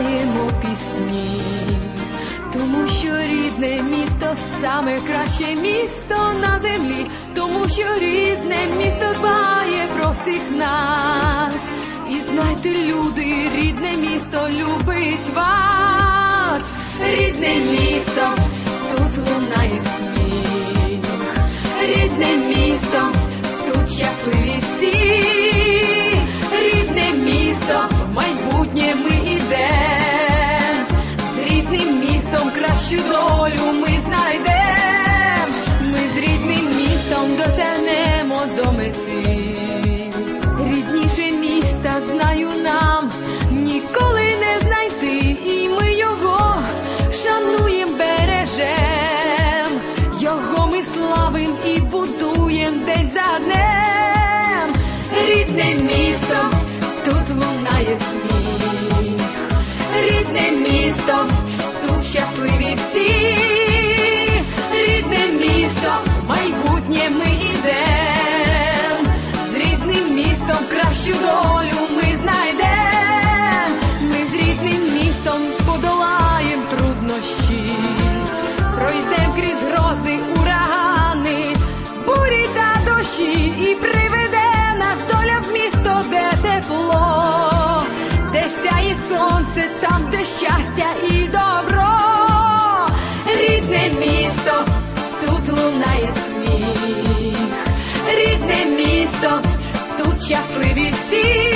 співаємо пісні, тому що рідне місто саме краще місто на землі, тому що рідне місто дбає про всіх нас. І знайте, люди, рідне місто любить вас, рідне місто, тут лунає сміх, рідне місто, тут щасливі всі, рідне місто в майбутньому. you don't. Приведе нас доля в місто, де тепло, де сяє сонце, там, де щастя і добро, рідне місто, тут лунає сміх, рідне місто, тут щасливі всі,